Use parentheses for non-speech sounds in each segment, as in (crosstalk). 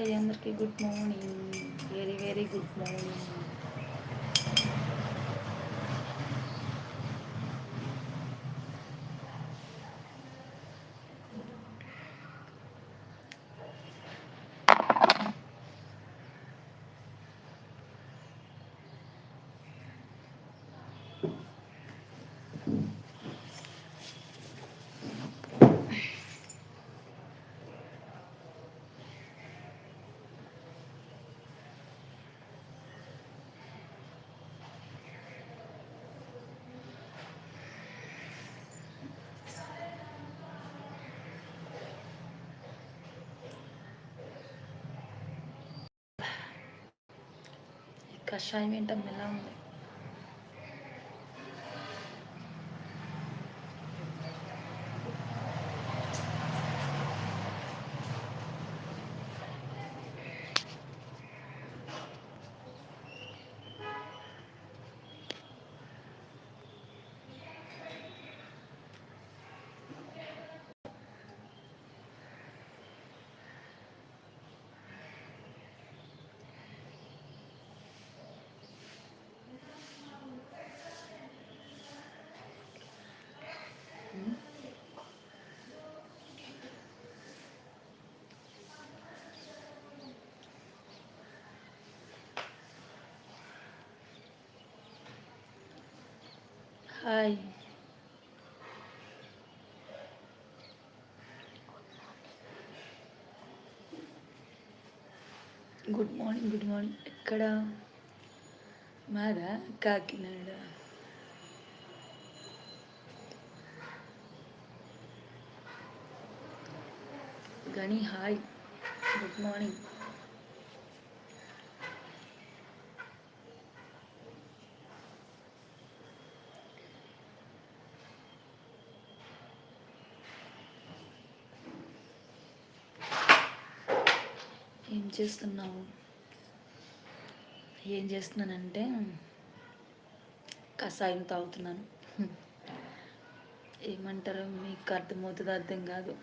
అందరికీ good morning. Very very good morning. కషాయం ఏంటమ్మా ఎలా ఉంది hi good morning good morning ఎక్కడ? మాదా? Kakinada. Gani hi good morning ఏం చేస్తున్నావు? ఏం చేస్తున్నానంటే కషాయం తాగుతున్నాను. ఏమంటారు మీకు అర్థమవుతుంది అర్థం కాదు.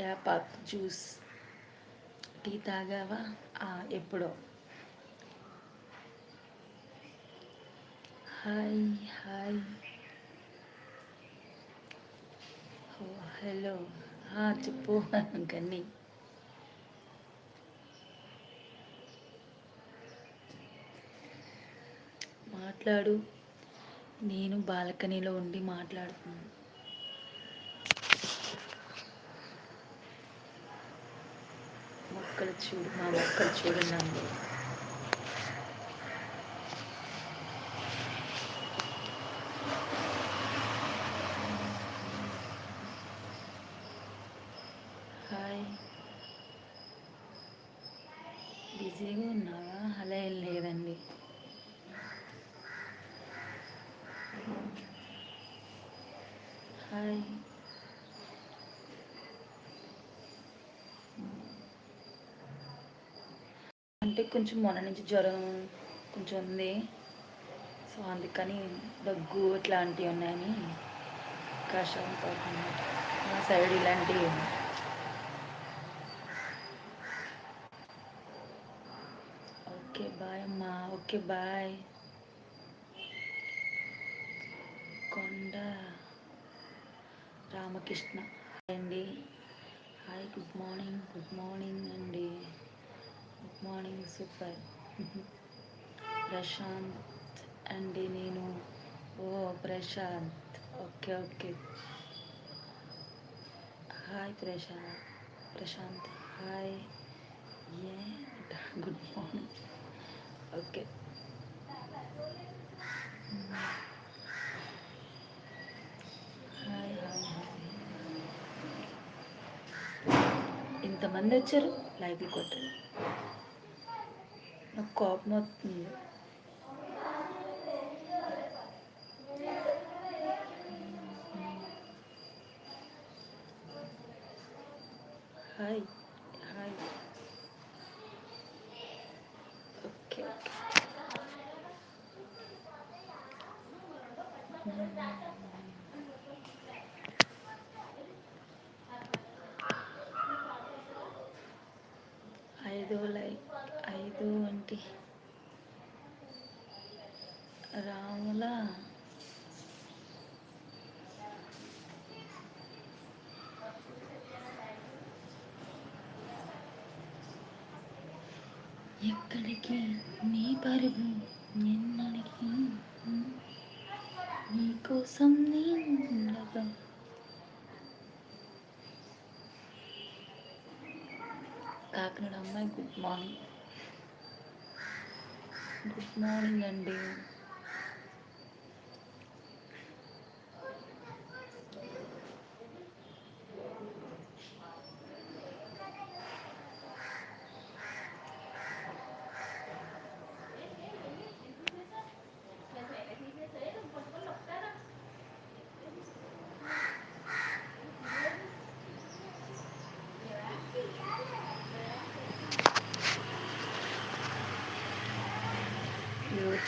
యాపాక్ జ్యూస్. టీ తాగావా? ఎప్పుడో. Hi hi. హలో. చెప్పు గన్ని. మాట్లాడు. నేను బాల్కనీలో ఉండి మాట్లాడుతున్నాను మొక్కలు చూడు మా మొక్కలు చూడండి అండి హాయ్ బిజీగా ఉన్నావా అలా ఏం లేదండి హాయ్ అంటే కొంచెం మొన్న నుంచి జ్వరం కొంచెం ఉంది. సో అందుకని దగ్గు ఇట్లాంటివి ఉన్నాయని కషాయం తాగుతున్నమాట మా సైడ్ ఇలాంటివి ఓకే బాయ్ అమ్మా. Okay bye Konda Ramakrishna. Hi అండి. Hi good morning good morning అండి. Good morning super. ప్రశాంత్ అండి నేను. ఓ Prashant. Okay okay. Hi Prashant. Prashant hi. ఏ good morning. Okay hi hi hi ఇంతమంది వచ్చారు లైవ్లు కొట్టారు. నాకు కోపం వస్తుంది. హాయ్ ఓకే ఓకే హాయ్ టు అంటే రాముల. ఎక్కడికి నీ పరుగు ఎన్నడికి నీకోసం నేను కాకినాడ అమ్మాయి గుడ్ మార్నింగ్ గుడ్ మార్నింగ్ అండి.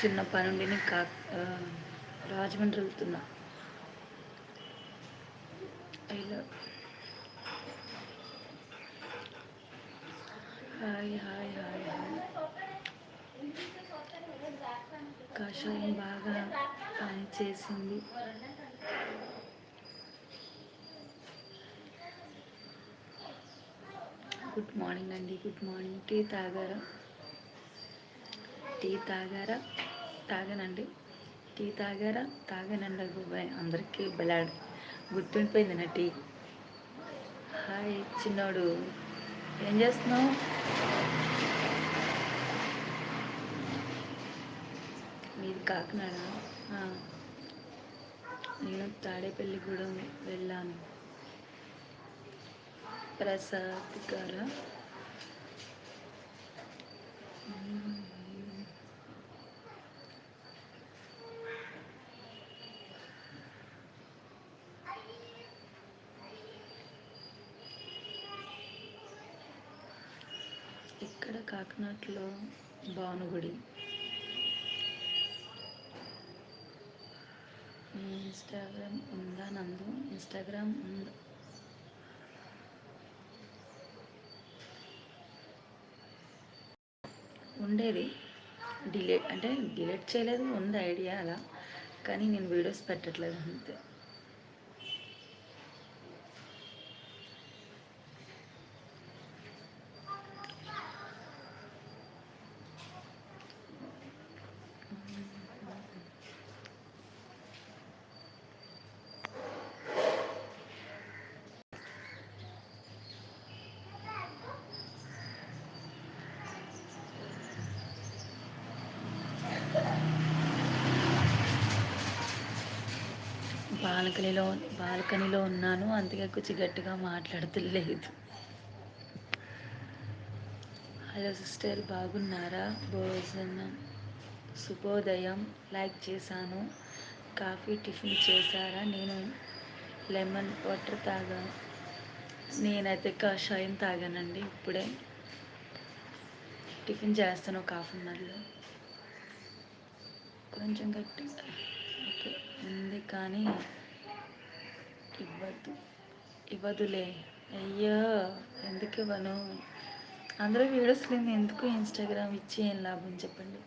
చిన్న పని కా రాజమండ్రి వెళ్తున్నా. Hi hi hi hi. కషాయం బాగా పని చేసింది గుడ్ మార్నింగ్ అండి గుడ్ మార్నింగ్. టీ తాగారా? టీ తాగారా? తాగానండి. టీ తాగారా? తాగానండి బాబాయ్. అందరికీ బలాడ్. గుర్తుండిపోయింది నా టీ. హాయ్ చిన్నోడు. ఏం చేస్తున్నావు? మీది కాకినాడ? నేను తాడేపల్లిగూడెం వెళ్ళాను. ప్రసాద్ గారా? ఇక్కడ భానుగుడి. ఇన్స్టాగ్రామ్ ఉందా నందు? ఇన్స్టాగ్రామ్ ఉంది? ఉండేది. డిలీట్ అంటే డిలీట్ చేయలేదు ఉంది ఐడియా అలా. కానీ నేను వీడియోస్ పెట్టట్లేదు అంతే. బాల్కనీలో బాల్కనీలో ఉన్నాను. అందుకే కొంచెం గట్టిగా మాట్లాడతలేదు. హలో సిస్టర్ బాగున్నారా? భోజనం శుభోదయం. లైక్ చేశాను. కాఫీ టిఫిన్ చేశారా? నేను లెమన్ వాటర్ తాగాను. నేనైతే కషాయం తాగానండి ఇప్పుడే. టిఫిన్ చేస్తాను ఒక హాఫ్ అన్ అవర్లో. కొంచెం గట్టిగా ఓకే ఉంది కానీ ఇవ్వద్దు. ఇవ్వదులే. అయ్యో ఎందుకు ఇవ్వను? అందరూ వీడియోస్ లేని ఎందుకు ఇన్స్టాగ్రామ్ ఇచ్చి ఏం లాభం చెప్పండి?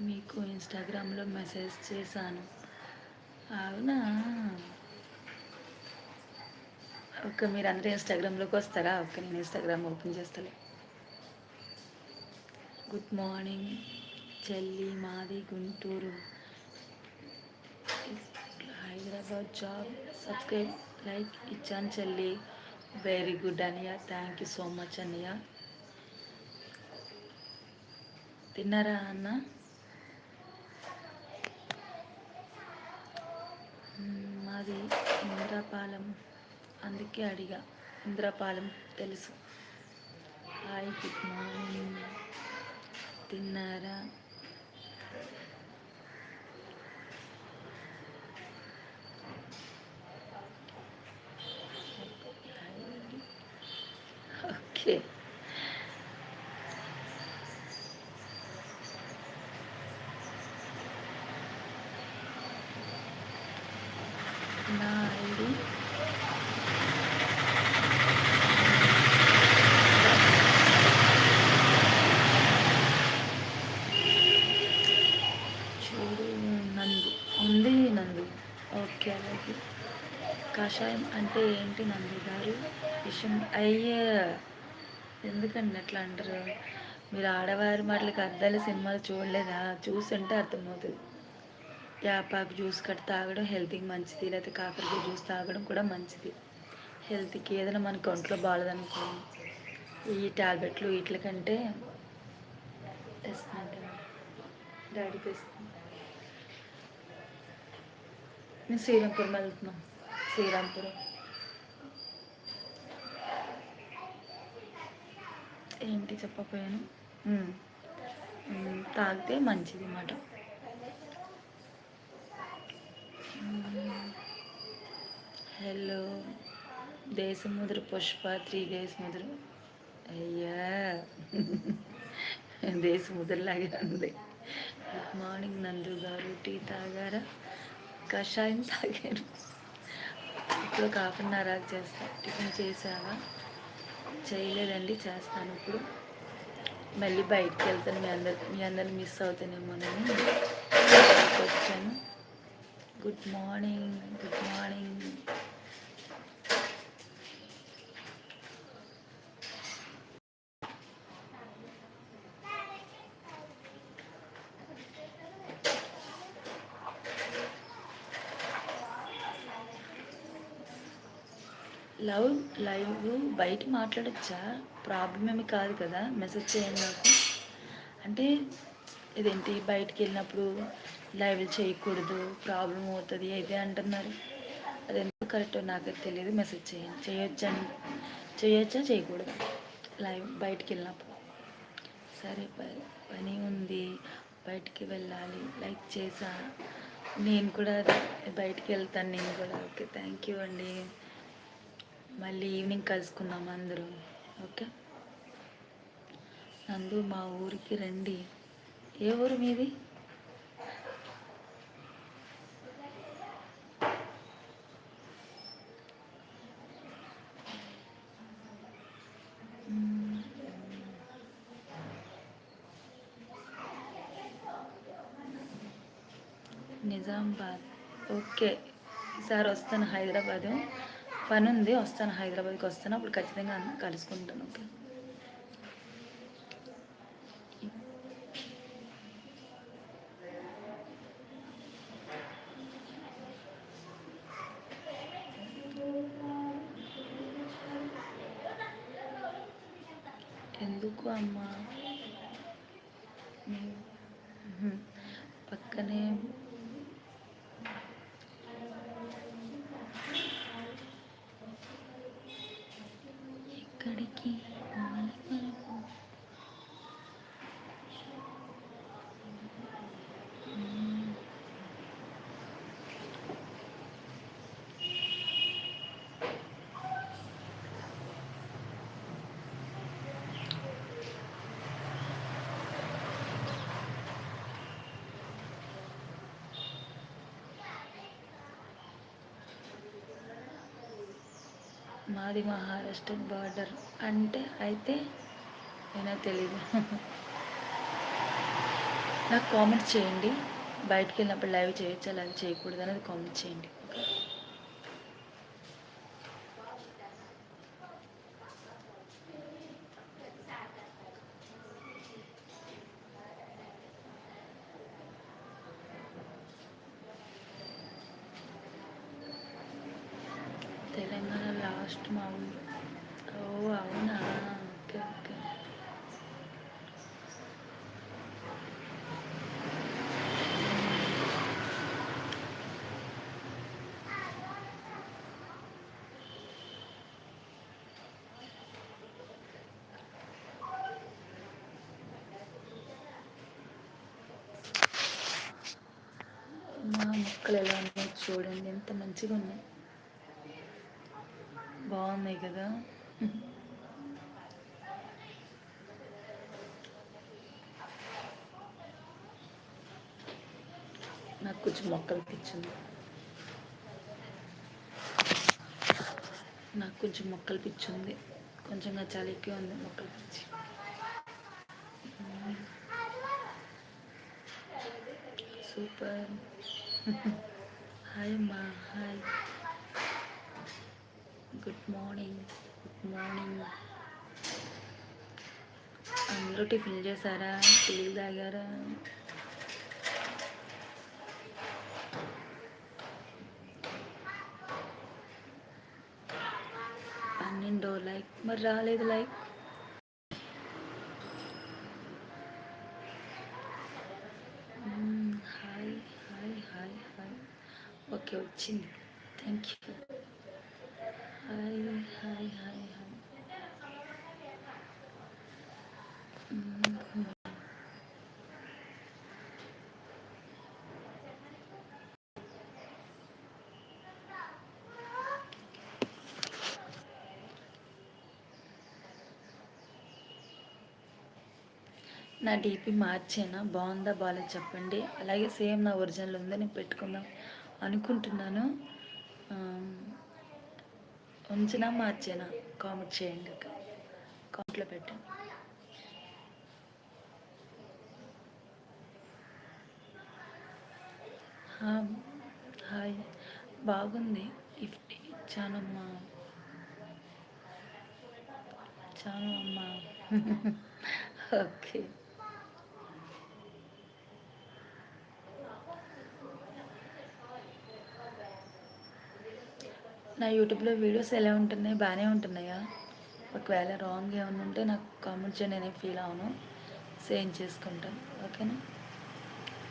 మీకు ఇన్స్టాగ్రామ్లో మెసేజ్ చేశాను. అవునా? ఓకే మీరు అందరూ ఇన్స్టాగ్రామ్లోకి వస్తారా? ఓకే నేను ఇన్స్టాగ్రామ్ ఓపెన్ చేస్తాలే. గుడ్ మార్నింగ్ చెల్లి మాది Guntur. About job subscribe like ఇచ్చాను చెల్లి వెరీ గుడ్ అనియా థ్యాంక్ యూ సో మచ్ అన్నయ్య తిన్నారా అన్న? మాది ఇంద్రపాలెం. అందుకే అడిగా. ఇంద్రపాలెం తెలుసు. హాయ్ గుడ్ మార్నింగ్ తిన్నారా ఓకే నా ఐడి కాషాయం అంటే ఏంటి నంది గారు? విషయం అయ్యే ఎందుకండి అట్లా అంటారు? మీరు ఆడవారి మాటలకు అర్థాలు సినిమాలు చూడలేదా? చూస్తుంటే అర్థమవుతుంది. యాపాకు జ్యూస్ కట్ తాగడం హెల్త్కి మంచిది లేకపోతే కాకరకాయ జ్యూస్ తాగడం కూడా మంచిది. హెల్త్కి ఏదైనా మనకి ఒంట్లో బాగాలేదనుకో ఈ టాబ్లెట్లు వీటి కంటే తెస్తున్నట్టు డాడీ తెస్తుంది మేము శ్రీరంపురం వెళ్తున్నాం. శ్రీరాంపురం ఏంటి చెప్పకపోయాను? తాగితే మంచిది అన్నమాట హలో దేశముద్ర పుష్ప త్రీ దేశముద్ర అయ్యా. దేశముద్రలాగే ఉంది. గుడ్ మార్నింగ్ నందు గారు. టీ తాగారా? కషాయం తాగాను ఇప్పుడు ఒక హాఫ్ అన్ అవర్ చేస్తాను టిఫిన్ చేసావా చేయలేదండి చేస్తాను ఇప్పుడు. మళ్ళీ బయటికి వెళ్తాను మీ అందరు మీ అందరిని మిస్ అవుతానేమోనని వచ్చాను. Good morning good morning love live బయట మాట్లాడచ్చా? ప్రాబ్లం ఏమి కాదు కదా మెసేజ్ చేయండి నాకు. అంటే ఇదేంటి? బయటికి వెళ్ళినప్పుడు లైవ్ చేయకూడదు ప్రాబ్లం అవుతుంది అయితే అంటున్నారు. అది ఎందుకు కరెక్ట్ నాకు తెలియదు. మెసేజ్ చేయండి. చేయొచ్చా? చేయొచ్చా? చేయకూడదు? లైవ్ బయటికి వెళ్ళినప్పుడు. సరే పని ఉంది. బయటికి వెళ్ళాలి. లైక్ చేసా. నేను కూడా బయటికి వెళ్తాను నేను కూడా. ఓకే థ్యాంక్ యూ అండి. మళ్ళీ ఈవినింగ్ కలుసుకుందాం అందరూ ఓకే? నందు మా ఊరికి రండి. ఏ ఊరు మీది? నిజామాబాద్ ఓకే. ఈసారి వస్తాను హైదరాబాదు. పని ఉంది వస్తాను హైదరాబాద్కి వస్తాను అప్పుడు ఖచ్చితంగా కలుసుకుంటాను ఓకే? ఎందుకు అమ్మా? పక్కనే ఎక్కడికి మాది మహారాష్ట్ర బార్డర్ అంటే అయితే ఏమో తెలీదు. నాకు కామెంట్ చేయండి. బయటికి వెళ్ళినప్పుడు లైవ్ చేయొచ్చా లైవ్ చేయకూడదు అనేది కామెంట్ చేయండి తెలంగాణ లాస్ట్ మా ఊరు ఓ అవునా ఓకే ఓకే మా మొక్కలు ఎలా ఉన్నాయి చూడండి ఎంత మంచిగా ఉన్నాయి. బాగున్నాయి కదా. నాకు కొంచెం మొక్కలు పిచ్చింది నాకు కొంచెం మొక్కలు పిచ్చింది కొంచెంగా చాలా ఎక్కువ ఉంది మొక్కలు పిచ్చి సూపర్. (laughs) హాయ్ అమ్మా hi good morning good morning అందరూ టిఫిన్ చేశారా? టీలు తాగారా? పన్నెండో లైక్. మరి రాలేదు like hi hi hi hi okay వచ్చింది. Thank you hi hi hi hi నా డీపీ మార్చేనా? బాగుందా బాగాలేదు చెప్పండి. అలాగే సేమ్ నా ఒరిజినల్ ఉందని పెట్టుకుందాం. అనుకుంటున్నాను. ఉంచినా మార్చేనా? కామెంట్ చేయండి కామెంట్లో పెట్టండి. హాయ్ బాగుంది. గిఫ్ట్ ఇచ్చానమ్మా ఇచ్చాను అమ్మా (laughs) ఓకే. నా యూట్యూబ్లో వీడియోస్ ఎలా ఉంటున్నాయి? బాగానే ఉంటున్నాయా? ఒకవేళ రాంగ్ ఏమైనా ఉంటే నాకు కామెంట్ చేయండి నేను ఫీల్ అవును సేమ్ చేసుకుంటాను ఓకేనా?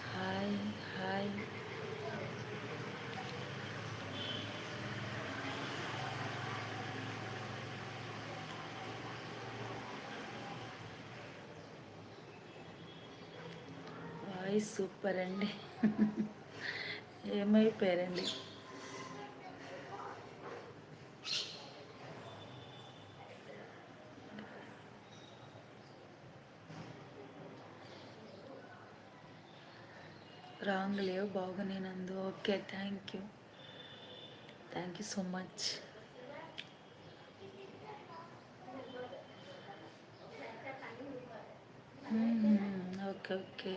హాయ్ హాయ్ వాయిస్ సూపర్ అండి. (laughs) ఏమైపోయారండి? రాంగ్ లేవు బాగునేనందు okay thank you thank you so much okay okay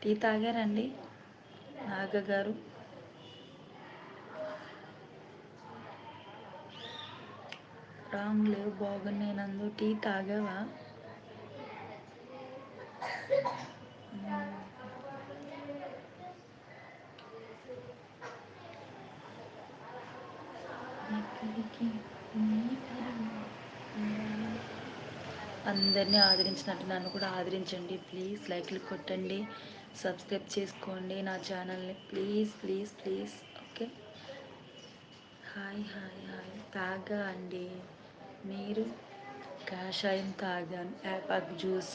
tea తాగారండి? Naga garu wrong లేవు బాగున్నాయి నందు టీ తాగావా? అందరినీ ఆదరించినట్టు నన్ను కూడా ఆదరించండి. ప్లీజ్ లైక్లు కొట్టండి. సబ్స్క్రైబ్ చేసుకోండి నా ఛానల్ని. Please please please. Okay. Hi hi hi. తాగా అండి. మీరు కాషాయం తాగాను యాపాక్ జ్యూస్.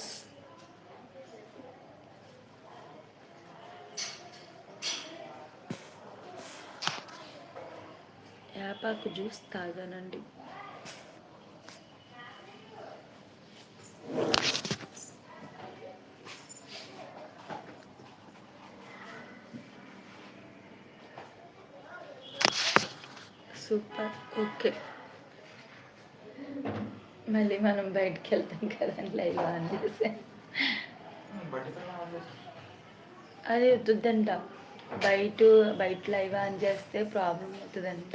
యాపాకు జ్యూస్ తాగానండి. మనం బయటికి వెళ్తాం కదండి లైవ్ ఆన్ చేసే అది వద్దంట బయట బయట లైవ్ ఆన్ చేస్తే ప్రాబ్లం అవుతుందంట.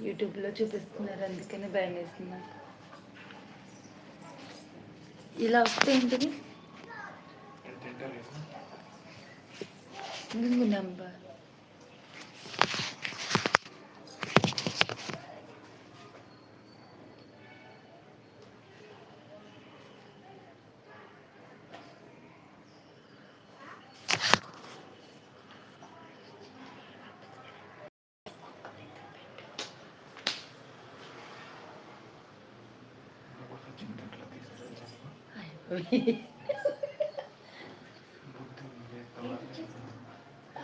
యూట్యూబ్లో చూపిస్తున్నారు అందుకని భయం వేస్తుంది ఇలా వస్తే ఏంటిది? Number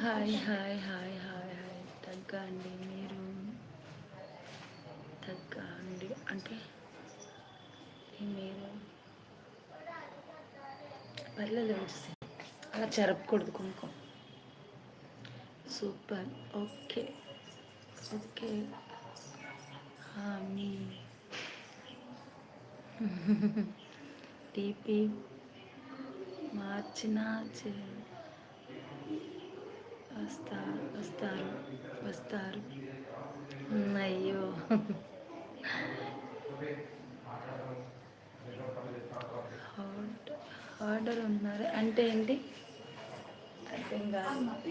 hi hi hi hi hi. తగ్గండి మీరు. తగ్గండి. అంటే మీరు. పర్లేదు వచ్చేసి అలా జరపకూడదు కుంకుమ. సూపర్. ఓకే. ఓకే. మీ టీపీ మార్చిన వస్తా వస్తారు వస్తారు. అయ్యో. ఆర్డర్ ఉన్నారు. అంటే ఏంటి? అర్థం కాదు.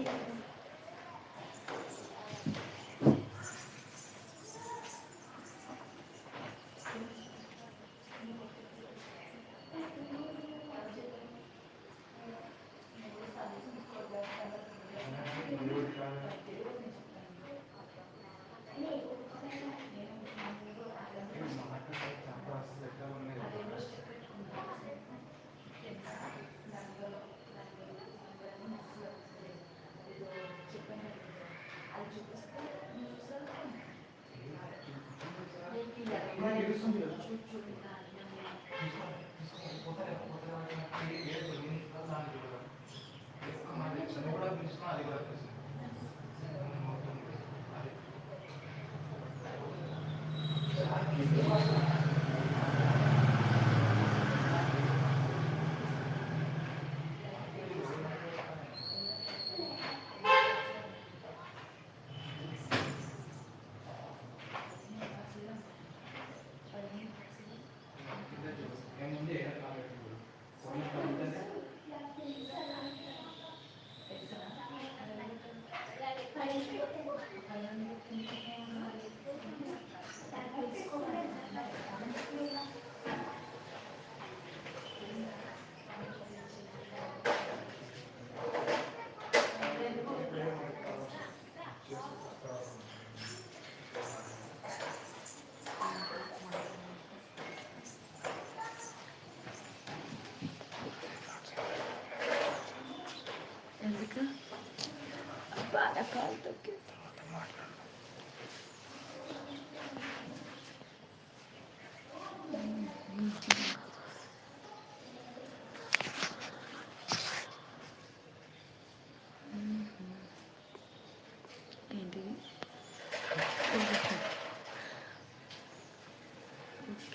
ఎందుకు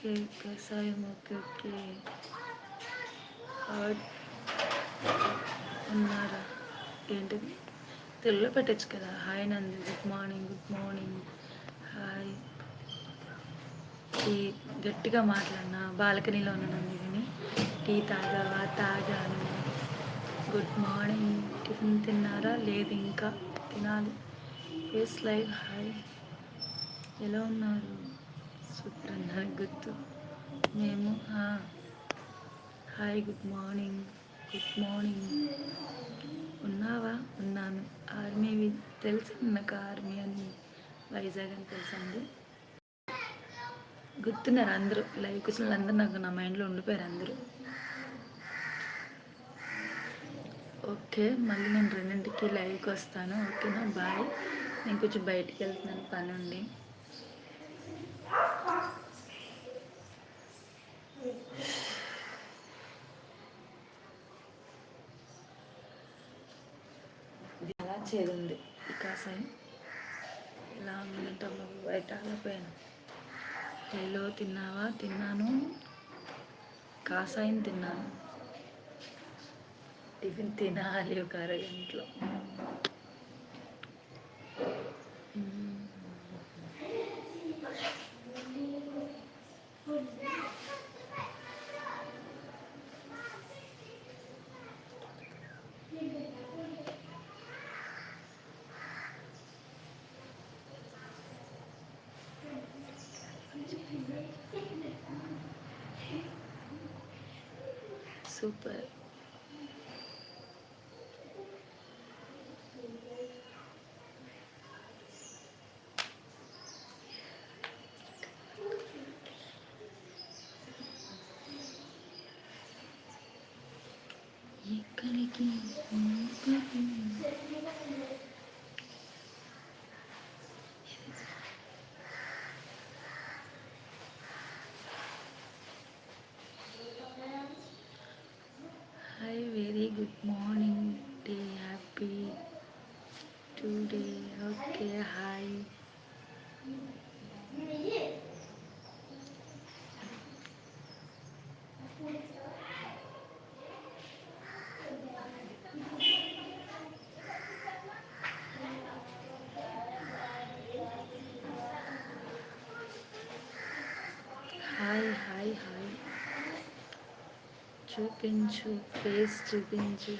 ఓకే కషాయం ఓకే ఓకే హార్డ్ ఉన్నారా ఏంటిది తెలుగులో పెట్టచ్చు కదా hi Nandi. Good morning good morning hi tea గట్టిగా మాట్లాడినా. బాల్కనీలో ఉన్నాను కానీ టీ తాగావా తాగాను. గుడ్ మార్నింగ్ టిఫిన్ తిన్నారా? లేదు ఇంకా. తినాలి. ఫేస్ లైవ్ హాయ్ ఎలా ఉన్నారు? సూపర్ గుర్తు మేము hi good morning good morning. ఉన్నావా? ఉన్నాను. ఆర్మీ వి- తెలుసు నాకు ఆర్మీ అని? వైజాగ్ అని తెలుసండి గుర్తున్నారు అందరూ. లైవ్ కూర్చున్న అందరూ నాకు నా మైండ్లో ఉండిపోయారు అందరూ. ఓకే మళ్ళీ నేను రెండింటికి లైవ్కి వస్తాను. ఓకేనా? బాయ్. నేను కొంచెం బయటికి వెళ్తున్నాను. పని ఉండి ఇది ఉంది చేదుంది ఈ కాసాయం ఇలా ఉండటంలో బయట ఆగిపోయాను. ఎల్లో తిన్నావా? తిన్నాను. కాసాయం తిన్నాను. టిఫిన్ తినాలి ఒక అరగంటలో. మ్మ్. సూపర్ ఎక్కడికి hi very good morning day happy today okay hi hi hi hi చూపించు ఫేస్ చూపించు.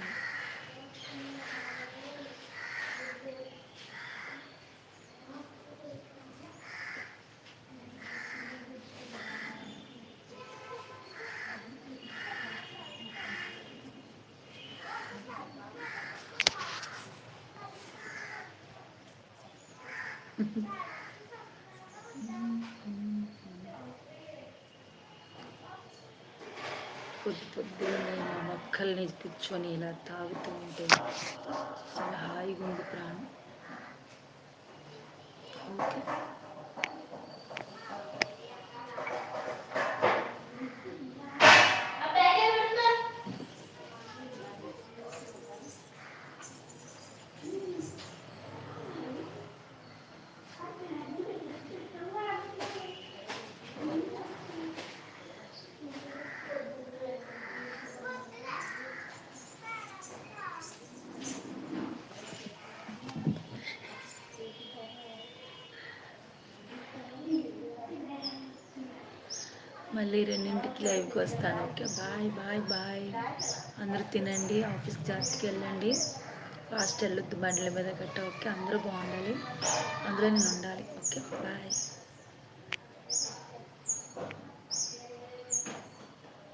మీద కూర్చొని ఇలా తాగుతూ ఉంటే చాలా హాయిగా ఉంది ప్రాణం. ఓకే. మళ్ళీ రెండింటికి లైవ్కి వస్తాను. Okay bye bye bye. అందరూ తినండి ఆఫీస్ జాగ్రత్తకి వెళ్ళండి. ఫాస్ట్ వెళ్ళొద్దు బండ్ల మీద గట్ట ఓకే అందరూ బాగుండాలి. అందరూ నేను ఉండాలి. Okay bye.